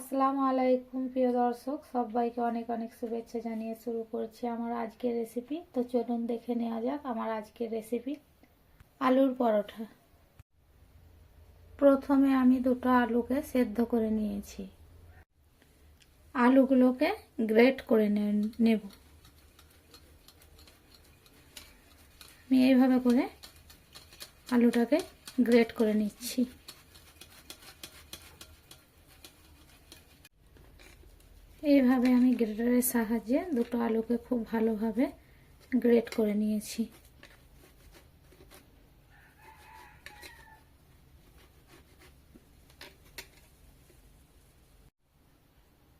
আসসালামু আলাইকুম, প্রিয় দর্শক। সবাইকে অনেক অনেক শুভেচ্ছা জানিয়ে শুরু করছি আমার আজকের রেসিপি তো চলুন দেখে নেওয়া যাক আমার আজকের রেসিপি আলুর পরোটা। প্রথমে আমি দুটো আলুকে সেদ্ধ করে নিয়েছি। আলুগুলোকে গ্রেট করে নেব। আমি এইভাবে করে আলুটাকে গ্রেট করে নিচ্ছি। এইভাবে আমি গ্রেটারের সাহায্যে দুটো আলুকে খুব ভালোভাবে গ্রেট করে নিয়েছি।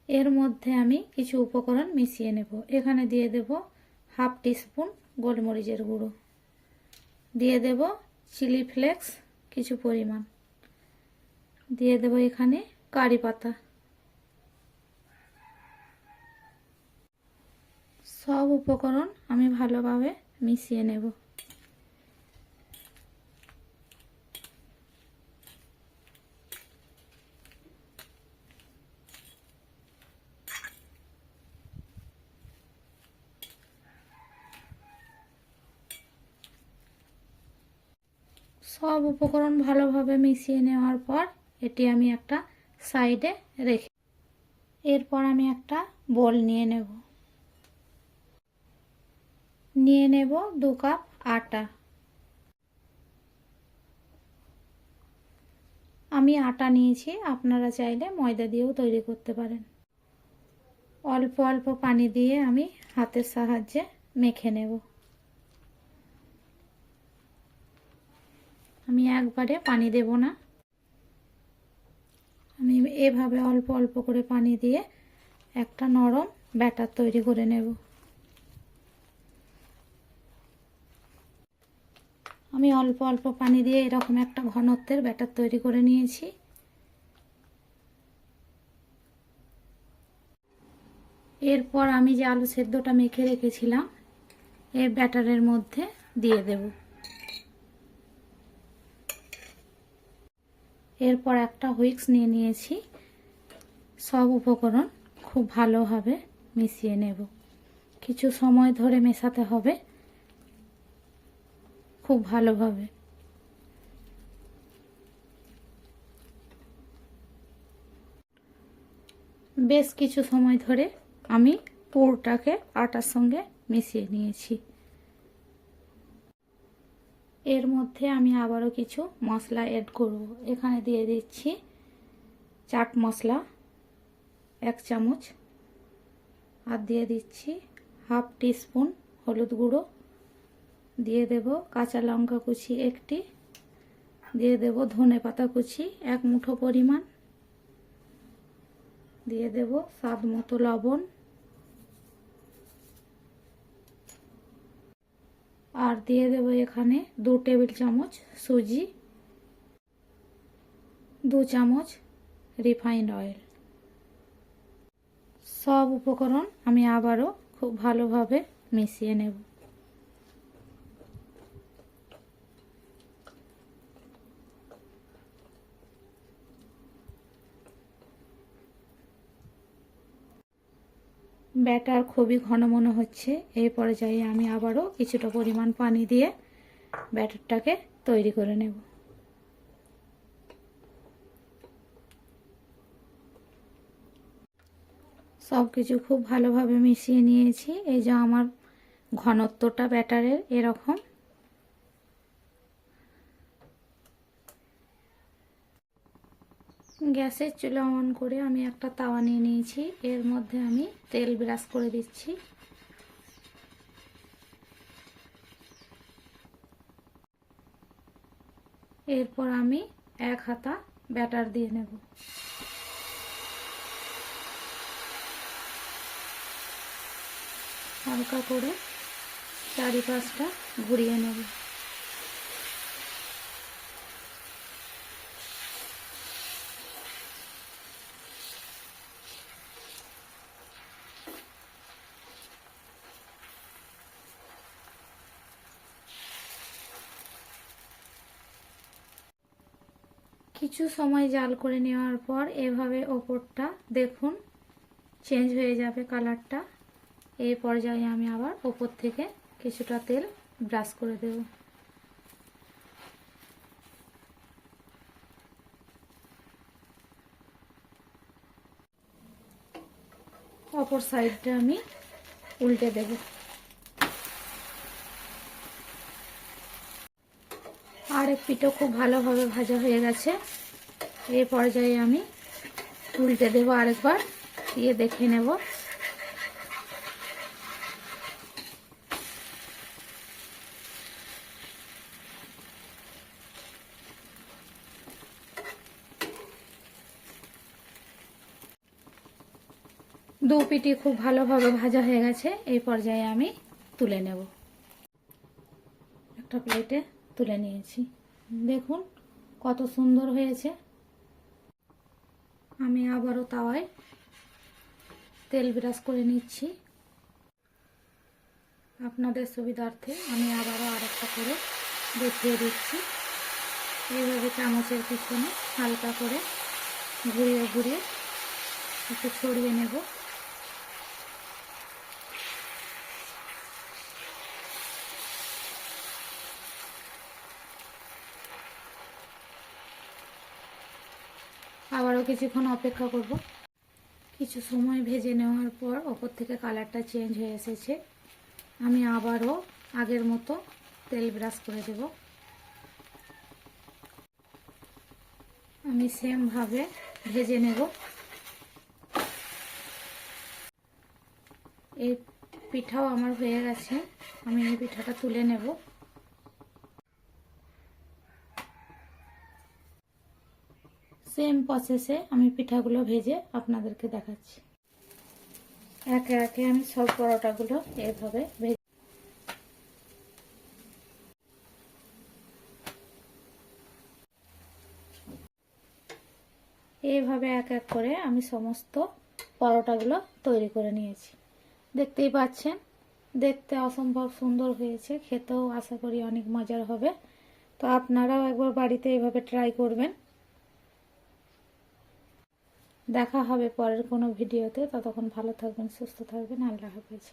এর মধ্যে আমি কিছু উপকরণ মিশিয়ে নেব। এখানে দিয়ে দেব হাফ টিস্পুন গোলমরিচের গুঁড়ো। দিয়ে দেব চিলি ফ্লেক্স কিছু পরিমাণ। দিয়ে দেব এখানে কারি পাতা। সব উপকরণ আমি ভালোভাবে মিশিয়ে নেব। সব উপকরণ ভালোভাবে মিশিয়ে নেওয়ার পর এটি আমি একটা সাইডে রেখে এরপর আমি একটা বোল নিয়ে নেব। নিয়ে নেব দু কাপ আটা। আমি আটা নিয়েছি, আপনারা চাইলে ময়দা দিয়েও তৈরি করতে পারেন। অল্প অল্প পানি দিয়ে আমি হাতের সাহায্যে মেখে নেব। আমি একবারে পানি দেব না। আমি এভাবে অল্প অল্প করে পানি দিয়ে একটা নরম ব্যাটার তৈরি করে নেব। আমি অল্প অল্প পানি দিয়ে এরকম একটা ঘনত্বের ব্যাটার তৈরি করে নিয়েছি। এরপর আমি যে আলু সেদ্ধটা মেখে রেখেছিলাম, এর ব্যাটারের মধ্যে দিয়ে দেব। এরপর একটা হুইক্স নিয়ে নিয়েছি। সব উপকরণ খুব ভালোভাবে মিশিয়ে নেব। কিছু সময় ধরে মেশাতে হবে। খুব ভালোভাবে। বেশ কিছু সময় ধরে আমি পুরটাকে আটার সঙ্গে মিশিয়ে নিয়েছি। এর মধ্যে আমি আবারও কিছু মশলা অ্যাড করব। এখানে দিয়ে দিচ্ছি চাট মশলা, এক চামচ। আর দিয়ে দিচ্ছি হাফ টিস্পুন হলুদ গুঁড়ো। দিয়ে দেব কাঁচা লঙ্কা কুচি একটি, দিয়ে দেব ধনে পাতা কুচি এক মুঠো পরিমাণ, দিয়ে দেব স্বাদ মতো লবণ, আর দিয়ে দেব এখানে দু টেবিল চামচ সুজি, দু চামচ রিফাইন্ড অয়েল। সব উপকরণ আমি আবারও খুব ভালোভাবে মিশিয়ে নেব। ব্যাটার খুবই ঘন মনে হচ্ছে। এই পর্যায়ে আমি আবারও কিছুটা পরিমাণ পানি দিয়ে ব্যাটারটাকে তৈরি করে নেব। সব কিছু খুব ভালোভাবে মিশিয়ে নিয়েছি। এই যে আমার ঘনত্বটা ব্যাটারের এরকম। গ্যাসের চুলা অন করে আমি একটা তাওয়া নিয়ে নিয়েছি। এর মধ্যে আমি তেল ব্রাশ করে দিচ্ছি। এরপর আমি এক হাতা ব্যাটার দিয়ে নেব। হালকা করে চারিপাশটা ঘুরিয়ে নেব। কিছু সময় জাল করে নেওয়ার পর এভাবে ওপরটা দেখুন চেঞ্জ হয়ে যাবে কালারটা এই পর্যায়ে আমি আবার ওপর থেকে কিছুটা তেল ব্রাশ করে দেব। অপর সাইডটা আমি উল্টে দেব। আর এক পিঠও খুব ভালোভাবে ভাজা হয়ে গেছে। এই পর্যায়ে আমি উল্টে দেবো আরেকবার, দিয়ে দেখে নেব। দু পিটি খুব ভালোভাবে ভাজা হয়ে গেছে, এই পর্যায়ে আমি তুলে নেব। একটা প্লেটে তুলে নিয়েছি। দেখুন কত সুন্দর হয়েছে। আমি আবারও তাওয়ায় তেল ব্রাশ করে নিচ্ছি। আপনাদের সুবিধার্থে আমি আবারও আরেকটা করে দেখিয়ে দিচ্ছি। এইভাবে চামচের পিছনে হালকা করে ঘুরিয়ে ঘুরিয়ে একটু ছড়িয়ে নেব। আবারও কিছুক্ষণ অপেক্ষা করব। কিছু সময় ভেজে নেওয়ার পর ওপর থেকে কালারটা চেঞ্জ হয়ে এসেছে। আমি আবারও আগের মতো তেল ব্রাশ করে দেব। আমি সেমভাবে ভেজে নেব। এই পিঠাও আমার হয়ে গেছে। আমি এই পিঠাটা তুলে নেব। সেম প্রসেসে আমি পিঠাগুলো ভেজে আপনাদেরকে দেখাচ্ছি। একে একে আমি সব পরোটাগুলো এভাবে ভেজে এইভাবে এক এক করে আমি সমস্ত পরোটাগুলো তৈরি করে নিয়েছি। দেখতেই পাচ্ছেন, দেখতে অসম্ভব সুন্দর হয়েছে, খেতেও আশা করি অনেক মজার হবে। তো আপনারাও একবার বাড়িতে এইভাবে ট্রাই করবেন। দেখা হবে পরের কোনো ভিডিওতে। ততক্ষণ ভালো থাকবেন সুস্থ থাকবেন। আল্লাহ হাফেজ।